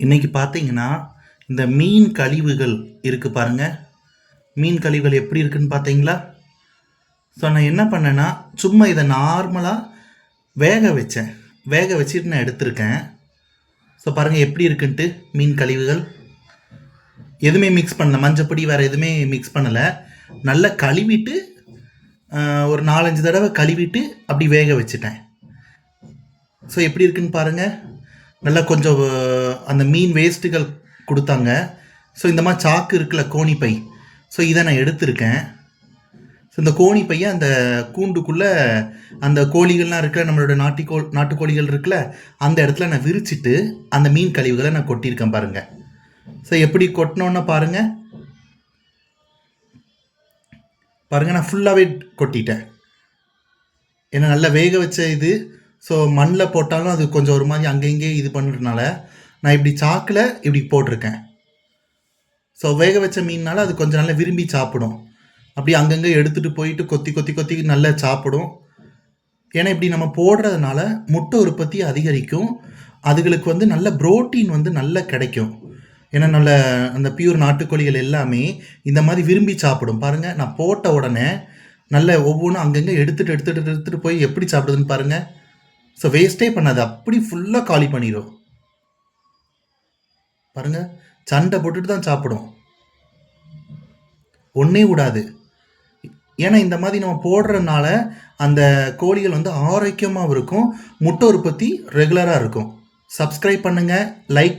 இன்றைக்கி பார்த்தீங்கன்னா இந்த மீன் கழிவுகள் இருக்குது பாருங்கள் மீன் கழிவுகள் எப்படி இருக்குன்னு பார்த்தீங்களா? ஸோ நான் என்ன பண்ணேன்னா சும்மா இதை நார்மலாக வேக வச்சேன். வேக வச்சுட்டு நான் எடுத்திருக்கேன். ஸோ பாருங்கள் எப்படி இருக்குன்ட்டு மீன் கழிவுகள். எதுவுமே மிக்ஸ் பண்ணல. மஞ்சப்பொடி வேறு எதுவுமே மிக்ஸ் பண்ணலை. நல்லா கழுவிட்டு ஒரு நாலஞ்சு தடவை கழுவிட்டு அப்படி வேக வச்சுட்டேன். ஸோ எப்படி இருக்குன்னு பாருங்கள் நல்லா கொஞ்சம் அந்த மீன் வேஸ்ட்டுகள் கொடுத்தாங்க. ஸோ இந்த மாதிரி சாக்கு இருக்குல்ல கோணிப்பை ஸோ இதை நான் எடுத்திருக்கேன். ஸோ இந்த கோணி பையை அந்த கூண்டுக்குள்ளே அந்த கோழிகள்லாம் இருக்குல்ல நம்மளோட நாட்டிக்கோள் நாட்டுக்கோழிகள் இருக்குல்ல அந்த இடத்துல நான் விரிச்சிட்டு அந்த மீன் கழிவுகளை நான் கொட்டியிருக்கேன் பாருங்கள் ஸோ எப்படி கொட்டினோன்னு பாருங்கள் பாருங்கள் நான் ஃபுல்லாகவே கொட்டிட்டேன். ஏன்னா நல்லா வேக வச்ச இது ஸோ மண்ணில் போட்டாலும் அது கொஞ்சம் ஒரு மாதிரி அங்கே இது பண்ணுறதுனால நான் இப்படி சாக்கில் இப்படி போட்டிருக்கேன். ஸோ வேக வச்ச மீன்னால அது கொஞ்சம் நல்லா விரும்பி சாப்பிடும். அப்படி அங்கங்கே எடுத்துகிட்டு போயிட்டு கொத்தி கொத்தி கொத்தி நல்லா சாப்பிடும். ஏன்னா இப்படி நம்ம போடுறதுனால முட்டை உற்பத்தி அதிகரிக்கும். அதுகளுக்கு வந்து நல்ல புரோட்டீன் வந்து நல்லா கிடைக்கும். ஏன்னா நல்ல அந்த பியூர் நாட்டுக்கோழிகள் எல்லாமே இந்த மாதிரி விரும்பி சாப்பிடும். பாருங்கள் நான் போட்ட உடனே நல்ல ஒவ்வொன்றும் அங்கங்கே எடுத்துகிட்டு எடுத்துகிட்டு எடுத்துகிட்டு போய் எப்படி சாப்பிடுதுன்னு பாருங்கள் ஸோ வேஸ்ட்டே பண்ணாது. அப்படி ஃபுல்லாக காலி பண்ணிடும் பாருங்க. சண்டை போட்டுட்டு தான் சாப்பிடும் ஒன்றே விடாது. ஏன்னா இந்த மாதிரி நம்ம போடுறதுனால அந்த கோழிகள் வந்து ஆரோக்கியமாகவும் இருக்கும். முட்டை உற்பத்தி ரெகுலராக இருக்கும். சப்ஸ்கிரைப் பண்ணுங்கள் லைக்